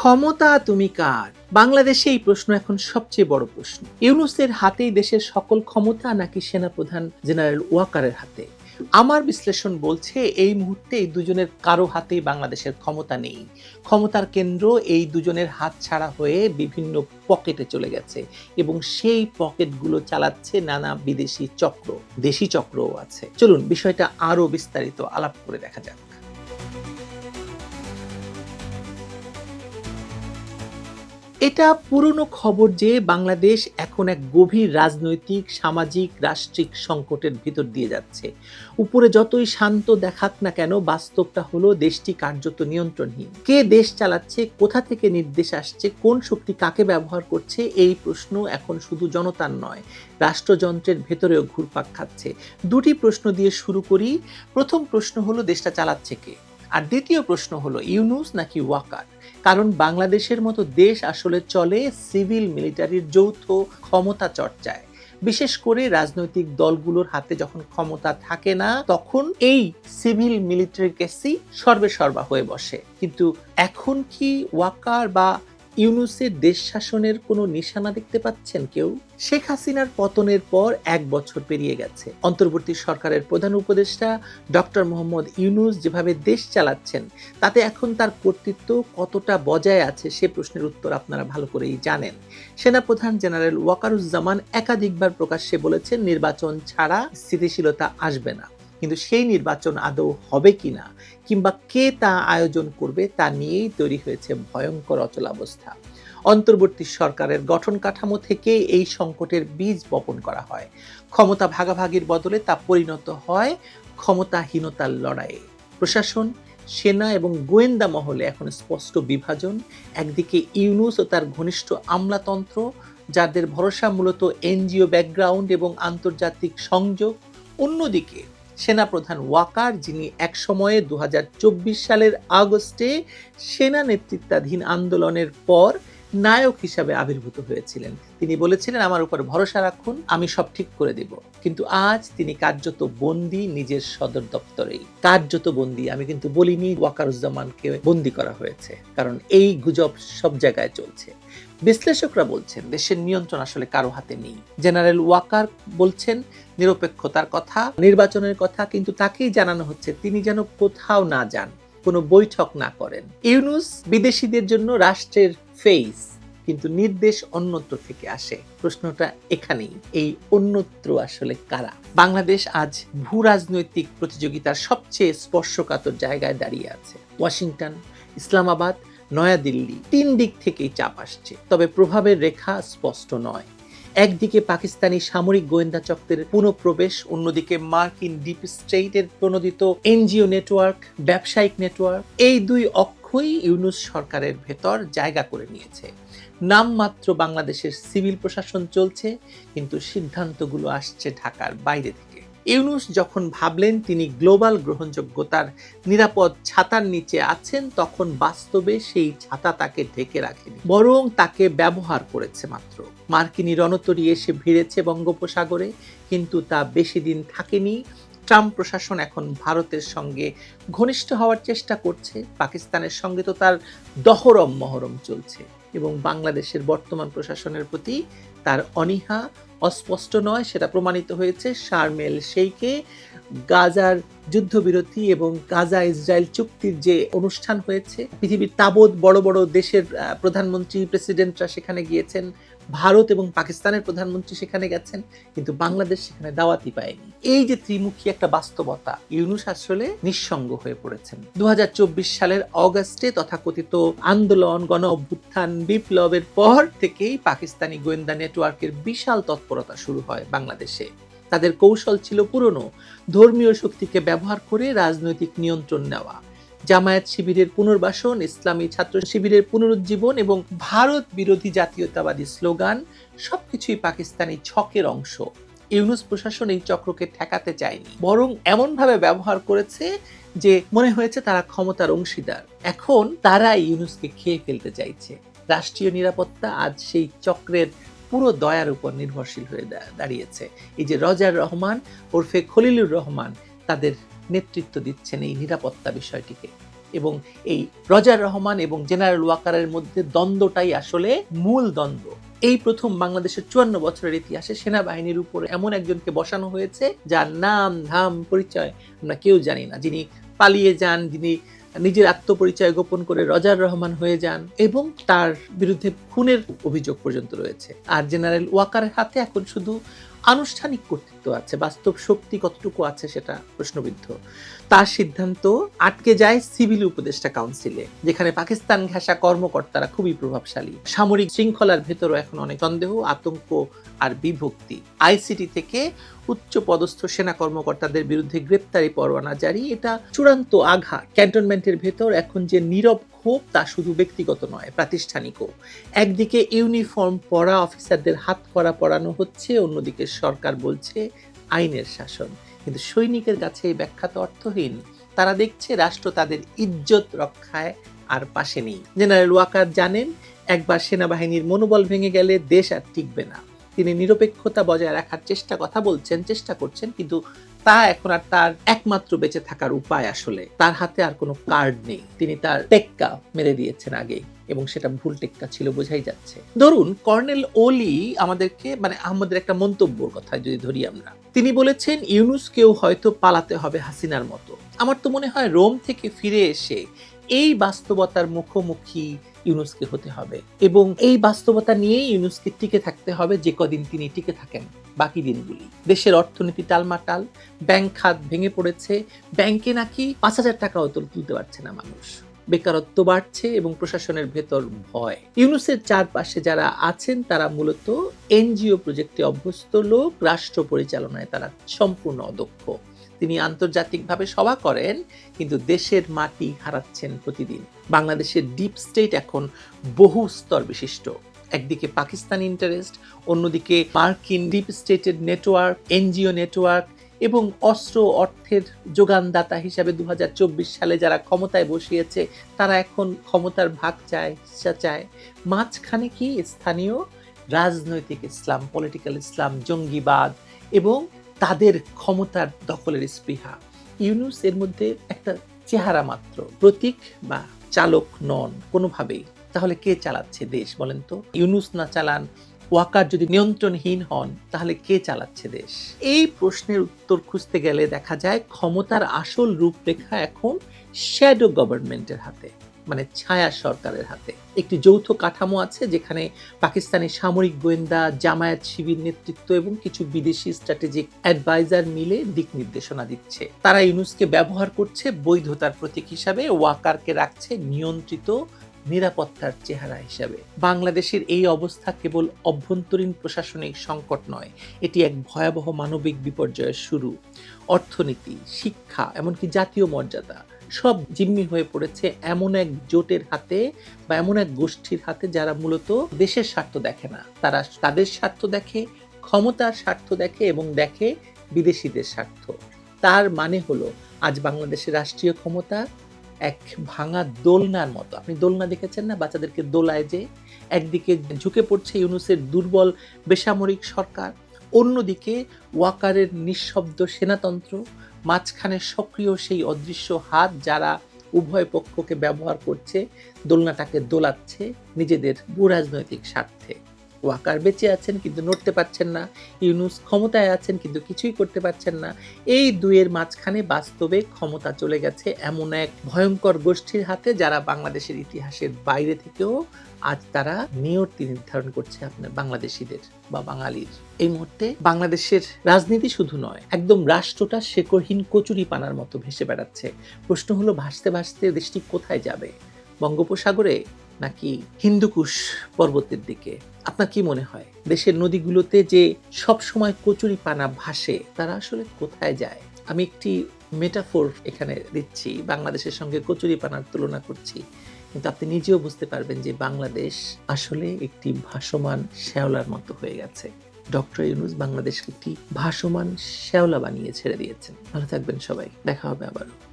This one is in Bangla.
ক্ষমতা তুমি কার? বাংলাদেশে এই প্রশ্ন এখন সবচেয়ে বড় প্রশ্ন। ইউনুসের হাতেই দেশের সকল ক্ষমতা নাকি সেনাপ্রধান জেনারেল ওয়াকারের হাতে? আমার বিশ্লেষণ বলছে এই মুহূর্তে এই দুজনের কারও হাতেই বাংলাদেশের ক্ষমতা নেই। ক্ষমতার কেন্দ্র এই দুজনের হাত ছাড়া হয়ে বিভিন্ন পকেটে চলে গেছে এবং সেই পকেটগুলো চালাচ্ছে নানা বিদেশি চক্র, দেশি চক্রও আছে। চলুন বিষয়টা আরও বিস্তারিত আলাপ করে দেখা যাক। এটা পুরনো খবর যে বাংলাদেশ এখন এক গভীর রাজনৈতিক, সামাজিক, রাষ্ট্রিক সংকটের ভিতর দিয়ে যাচ্ছে। উপরে যতই শান্ত দেখাক না কেন, বাস্তবটা হলো দেশটি কার্যত নিয়ন্ত্রণহীন। কে দেশ চালাচ্ছে, কোথা থেকে নির্দেশ আসছে, কোন শক্তি কাকে ব্যবহার করছে, এই প্রশ্ন এখন শুধু জনতার নয়, রাষ্ট্রযন্ত্রের ভেতরেও ঘুরপাক খাচ্ছে। দুটি প্রশ্ন দিয়ে শুরু করি। প্রথম প্রশ্ন হলো, দেশটা চালাচ্ছে কে? আর দ্বিতীয় প্রশ্ন হলো ইউনুস নাকি ওয়াকার? কারণ বাংলাদেশের মতো দেশ আসলে চলে সিভিল মিলিটারির যৌথ ক্ষমতা চর্চায়। বিশেষ করে রাজনৈতিক দলগুলোর হাতে যখন ক্ষমতা থাকে না, তখন এই সিভিল মিলিটারি কেসই সর্বে সর্বা হয়ে বসে। কিন্তু এখন কি ওয়াকার বা ইউনুসের দেশ শাসনের কোনো নিশানা দেখতে পাচ্ছেন কেউ? শেখ হাসিনার পতনের পর এক বছর পেরিয়ে গেছে। অন্তর্বর্তী সরকারের প্রধান উপদেষ্টা ডক্টর মোহাম্মদ ইউনুস যেভাবে দেশ চালাচ্ছেন, তাতে এখন তার কর্তৃত্ব কতটা বজায় আছে সে প্রশ্নের উত্তর আপনারা ভালো করেই জানেন। সেনাপ্রধান জেনারেল ওয়াকারুজ্জামান একাধিকবার প্রকাশ্যে বলেছেন, নির্বাচন ছাড়া স্থিতিশীলতা আসবে না। কিন্তু সেই নির্বাচন আদৌ হবে কিনা কিংবা কে তা আয়োজন করবে তা নিয়েই তৈরি হয়েছে ভয়ঙ্কর অচলাবস্থা অন্তর্বর্তী সরকারের গঠন কাঠামো থেকে এই সংকটের বীজ বপন করা হয়। ক্ষমতা ভাগাভাগির বদলে তা পরিণত হয় ক্ষমতাহীনতার লড়াইয়ে। প্রশাসন, সেনা এবং গোয়েন্দা মহলে এখন স্পষ্ট বিভাজন, একদিকে ইউনুস ও তার ঘনিষ্ঠ আমলাতন্ত্র, যাদের ভরসা মূলত এনজিও ব্যাকগ্রাউন্ড এবং আন্তর্জাতিক সংযোগ, অন্যদিকে সেনাপ্রধান ওয়াকার, যিনি এক সময়ে দুহাজার চব্বিশ সালের আগস্টে সেনা নেতৃত্বাধীন আন্দোলনের পর নায়ক হিসাবে আবির্ভূত হয়েছিলেন। তিনি বলেছিলেন, আমার উপর ভরসা রাখুন, আমি সব ঠিক করে দেব। কিন্তু আজ তিনি কার্যত বন্দি নিজের সদর দপ্তরেই। কার্যত বন্দি, আমি কিন্তু বলিনি, ওয়াকারুজ্জামানকে বন্দি করা হয়েছে, কারণ এই গুজব সব জায়গায় চলছে। বিশ্লেষকরা বলছেন, দেশের নিয়ন্ত্রণ আসলে কারও হাতে নেই। জেনারেল ওয়াকার বলছেন, নিরপেক্ষতার কথা, নির্বাচনের কথা, কিন্তু তাকেই জানানো হচ্ছে, তিনি যেন কোথাও না যান, কোনো বৈঠক না করেন। ইউনুস বিদেশিদের জন্য রাষ্ট্রের ফেস কিন্তু নির্দেশ অন্যত্র থেকে আসে। প্রশ্নটা এখানেই, এই অন্যত্র আসলে কারা? বাংলাদেশ আজ ভূ রাজনৈতিক প্রতিযোগিতার সবচেয়ে স্পর্শকাতর জায়গায় দাঁড়িয়ে আছে। ওয়াশিংটন, ইসলামাবাদ নয়াদিল্লি তিন দিক থেকেই চাপ আসছে। তবে প্রভাবের রেখা স্পষ্ট নয়। একদিকে পাকিস্তানি সামরিক গোয়েন্দা চক্রের পুনঃপ্রবেশ, অন্যদিকে মার্কিন ডিপ স্টেটের প্রণোদিত এনজিও নেটওয়ার্ক, ব্যবসায়িক নেটওয়ার্ক, এই দুই অক্ষই ইউনুস সরকারের ভেতর জায়গা করে নিয়েছে। নামমাত্র বাংলাদেশের সিভিল প্রশাসন চলছে, কিন্তু সিদ্ধান্তগুলো আসছে ঢাকার বাইরে থেকে। ইউনুস যখন ভাবলেন তিনি গ্লোবাল গ্রহণযোগ্যতার নিরাপদ ছাতার নিচে আছেন, তখন বাস্তবে সেই ছাতা তাকে ঢেকে রাখেনি, বরং তাকে ব্যবহার করেছে মাত্র। মার্কিনী রণতরী এসে ভিড়েছে বঙ্গোপসাগরে, কিন্তু তা বেশি দিন থাকেনি। ট্রাম্প প্রশাসন এখন ভারতের সঙ্গে ঘনিষ্ঠ হওয়ার চেষ্টা করছে, পাকিস্তানের সঙ্গে তো তার দহরম মহরম চলছে, এবং বাংলাদেশের বর্তমান প্রশাসনের প্রতি তার অনীহা অস্পষ্ট নয়, সেটা প্রমাণিত হয়েছে। শারমেল সেইকে গাজার যুদ্ধবিরতি এবং গাজা ইসরায়েল চুক্তির যে অনুষ্ঠান হয়েছে, পৃথিবীর তাবৎ বড় বড় দেশের প্রধানমন্ত্রী, প্রেসিডেন্টরা সেখানে গিয়েছেন। ভারত এবং পাকিস্তানের প্রধানমন্ত্রী সেখানে গেছেন, কিন্তু বাংলাদেশ সেখানে দাওয়াতি পায়নি। এই যে ত্রিমুখী একটা বাস্তবতা, ইউনুস আসলে নিঃসঙ্গ হয়ে পড়েছেন। দুহাজার চব্বিশ সালের অগাস্টে তথাকথিত আন্দোলন, গণ অভ্যুত্থান, বিপ্লবের পর থেকেই পাকিস্তানি গোয়েন্দা নেটওয়ার্কের বিশাল তৎপরতা শুরু হয় বাংলাদেশে। তাদের কৌশল ছিল পুরনো। ধর্মীয় শক্তিকে ব্যবহার করে রাজনৈতিক নিয়ন্ত্রণ নেওয়া। জামায়াত শিবিরের পুনর্বাসন, ইসলামী ছাত্র শিবিরের পুনরুজ্জীবন এবং ভারত বিরোধী জাতীয়তাবাদী স্লোগান সবকিছুই পাকিস্তানি ছকের অংশ। ইউনুস প্রশাসন এই চক্রকে ঠেকাতে চায়নি, বরং এমনভাবে ব্যবহার করেছে যে মনে হয়েছে তারা ক্ষমতার অংশীদার। এখন তারা ইউনুসকে খেয়ে ফেলতে চাইছে। রাষ্ট্রীয় নিরাপত্তা আজ সেই চক্রের পুরো দয়ার উপর নির্ভরশীল হয়ে দাঁড়িয়েছে। এই যে রজার রহমান ওরফে খলিলুর রহমান তাদের নেতৃত্ব দিচ্ছেন এই নিরাপত্তা বিষয়টিকে। এবং এই রজার রহমান এবং জেনারেল ওয়াকারের মধ্যে দ্বন্দ্বটাই আসলে মূল দ্বন্দ্ব। এই প্রথম বাংলাদেশের চুয়ান্ন বছরের ইতিহাসে সেনাবাহিনীর উপর এমন একজনকে বসানো হয়েছে, যার নাম, ধাম, পরিচয় আমরা কেউ জানি না। যিনি পালিয়ে যান, যিনি নিজের আত্মপরিচয় গোপন করে রজার রহমান হয়ে যান এবং তার বিরুদ্ধে খুনের অভিযোগ পর্যন্ত রয়েছে। আর জেনারেল ওয়াকারের হাতে এখন শুধু আনুষ্ঠানিক কর্তৃত্ব আছে, বাস্তব শক্তি কতটুকু আছে সেটা প্রশ্নবিদ্ধ। তার সিদ্ধান্ত আটকে যায় সিভিল উপদেষ্টা কাউন্সিলে, যেখানে পাকিস্তান ঘেঁষা কর্মকর্তারা খুবই প্রভাবশালী। সামরিক শৃঙ্খলার ভেতরও এখন অনেক সন্দেহ, আতঙ্ক আর বিভক্তি। আইসিটি থেকে উচ্চ পদস্থ সেনা কর্মকর্তাদের বিরুদ্ধে গ্রেপ্তারি পরোয়ানা জারি, এটা চূড়ান্ত আঘাত। ক্যান্টনমেন্টের ভেতর এখন যে নীরব ক্ষোভ তা শুধু ব্যক্তিগত নয়, প্রাতিষ্ঠানিকও। একদিকে ইউনিফর্ম পরা অফিসারদের হাত করা পড়ানো হচ্ছে, অন্যদিকে সরকার বলছে আইনের শাসন। কিন্তু সৈনিকের কাছে এই ব্যাখ্যা তো অর্থহীন। তারা দেখছে রাষ্ট্র তাদের ইজ্জত রক্ষায় আর পাশে নেই। জেনারেল ওয়াকার জানেন, একবার সেনাবাহিনীর মনোবল ভেঙে গেলে দেশ আর টিকবে না। তিনি নিরপেক্ষতা বজায় রাখার চেষ্টা, কথা বলছেন, চেষ্টা করছেন, কিন্তু তা এখন আর তার একমাত্র বেঁচে থাকার উপায় আসলে। তার হাতে আর কোনো কার্ড নেই। তিনি তার টেক্কা মেরে দিয়েছেন আগেই, এবং সেটা ভুল টেক্কা ছিল বোঝাই যাচ্ছে। ধরুন, কর্নেল ওলি আমাদেরকে মানে আহমদের একটা মন্তব্যর কথা যদি ধরি আমরা, তিনি বলেছেন, ইউনুসকেও হয়তো পালাতে হবে হাসিনার মতো। আমার তো মনে হয় রোম থেকে ফিরে এসে এই বাস্তবতার মুখোমুখি ইউনুসকে হতে হবে, এবং এই বাস্তবতা নিয়েই ইউনুসকে টিকে থাকতে হবে যে কদিন তিনি টিকে থাকেন। বাকি দিনগুলি। দেশের অর্থনীতি টালমাটাল, ব্যাংক খাত ভেঙে পড়েছে, ব্যাংকে নাকি পাঁচ হাজার টাকাও তুল- তুলতে পারছে না মানুষ। বেকারত্ব বাড়ছে এবং প্রশাসনের ভেতর ভয়। ইউনুসের চারপাশে যারা আছেন, তারা মূলত এনজিও প্রজেক্টে অভ্যস্ত লোক, রাষ্ট্র পরিচালনায় তারা সম্পূর্ণ অদক্ষ। তিনি আন্তর্জাতিকভাবে সভা করেন, কিন্তু দেশের মাটি হারাচ্ছেন প্রতিদিন। বাংলাদেশের ডিপ স্টেট এখন বহু স্তর বিশিষ্ট। একদিকে পাকিস্তানি ইন্টারেস্ট অন্যদিকে মার্কিন deep stated network NGO network এবং অস্ত্র অর্থের যোগানদাতা হিসাবে দু হাজার চব্বিশ সালে যারা ক্ষমতায় বসিয়েছে, তারা এখন ক্ষমতার ভাগ চায় চায়। মাঝখানে কি স্থানীয়? রাজনৈতিক ইসলাম পলিটিক্যাল ইসলাম, জঙ্গিবাদ এবং তাদের ক্ষমতার দখলের স্পৃহা। ইউনুস এর মধ্যে একটা চেহারা মাত্র, প্রতীক বা চালক নন, কোনোভাবেই। তাহলে কে চালাচ্ছে দেশ বলেন তো? ইউনুস না চালান, ওয়াকার যদি নিয়ন্ত্রণহীন হন, তাহলে কে চালাচ্ছে দেশ? এই প্রশ্নের উত্তর খুঁজতে গেলে দেখা যায় ক্ষমতার আসল রূপরেখা এখন শ্যাডো গভর্নমেন্টের হাতে মানে ছায়া সরকারের হাতে। একটি যৌথ কাঠামো আছে যেখানে পাকিস্তানি সামরিক গোয়েন্দা, জামায়াত শিবির নেতৃত্ব এবং কিছু বিদেশি স্ট্র্যাটেজিক অ্যাডভাইজার মিলে দিক নির্দেশনা দিচ্ছে। তারা ইউনুসকে ব্যবহার করছে বৈধতার প্রতীক হিসাবে, ওয়াকারকে রাখছে নিয়ন্ত্রিত নিরাপত্তার চেহারা হিসাবে। বাংলাদেশের এই অবস্থা কেবল অভ্যন্তরীণ প্রশাসনিক সংকট নয়, এটি এক ভয়াবহ মানবিক বিপর্যয়ের শুরু। অর্থনীতি, শিক্ষা, এমনকি জাতীয় মর্যাদা, সব জিম্মি হয়ে পড়েছে এমন এক জোটের হাতে বা এমন এক গোষ্ঠীর হাতে যারা মূলত দেশের স্বার্থ দেখে না। তারা তাদের স্বার্থ দেখে, ক্ষমতার স্বার্থ দেখে এবং দেখে বিদেশিদের স্বার্থ। তার মানে হলো, আজ বাংলাদেশের রাষ্ট্রীয় ক্ষমতা এক ভাঙা দোলনার মতো। আপনি দোলনা দেখেছেন না? বাচ্চাদেরকে দোলায় যে একদিকে ঝুঁকে পড়ছে ইউনুসের দুর্বল বেসামরিক সরকার, অন্যদিকে ওয়াকারের নিঃশব্দ সেনাতন্ত্র, মাঝখানে সক্রিয় সেই অদৃশ্য হাত যারা উভয় পক্ষকে ব্যবহার করছে, দোলনাটাকে দোলাচ্ছে নিজেদের ভূরাজনৈতিক স্বার্থে। ওয়াকার বেঁচে আছেন, কিন্তু নড়তে পারছেন না। ইউনুস ক্ষমতায় আছেন, কিন্তু কিছুই করতে পারছেন না। এই দুয়ের মাঝখানে বাস্তবে ক্ষমতা চলে গেছে এমন এক ভয়ঙ্কর গোষ্ঠীর হাতে যারা বাংলাদেশের ইতিহাসের বাইরে থেকেও আজ তারা নিয়তি নির্ধারণ করছে আপনার বাংলাদেশিদের বা বাঙালির। এই মুহূর্তে বাংলাদেশের রাজনীতি শুধু নয়, একদম রাষ্ট্রটা শেকড়হীন কচুরি পানার মতো ভেসে বেড়াচ্ছে। প্রশ্ন হলো, ভাসতে ভাসতে দেশটি কোথায় যাবে? বঙ্গোপসাগরে নাকি হিন্দুকুশ পর্বতের দিকে? আপনার কি মনে হয়? দেশের নদীগুলোতে যে সব সময় কচুরি পানা ভাসে, তারা আসলে কোথায় যায়? আমি একটি মেটাফোর এখানে দিচ্ছি, বাংলাদেশের সঙ্গে কচুরি পানার তুলনা করছি। কিন্তু আপনি নিজেও বুঝতে পারবেন যে বাংলাদেশ আসলে একটি ভাসমান শ্যাওলার মতো হয়ে গেছে। ডক্টর ইউনুস বাংলাদেশকে একটি ভাসমান শ্যাওলা বানিয়ে ছেড়ে দিয়েছেন। ভালো থাকবেন সবাই। দেখা হবে আবারও।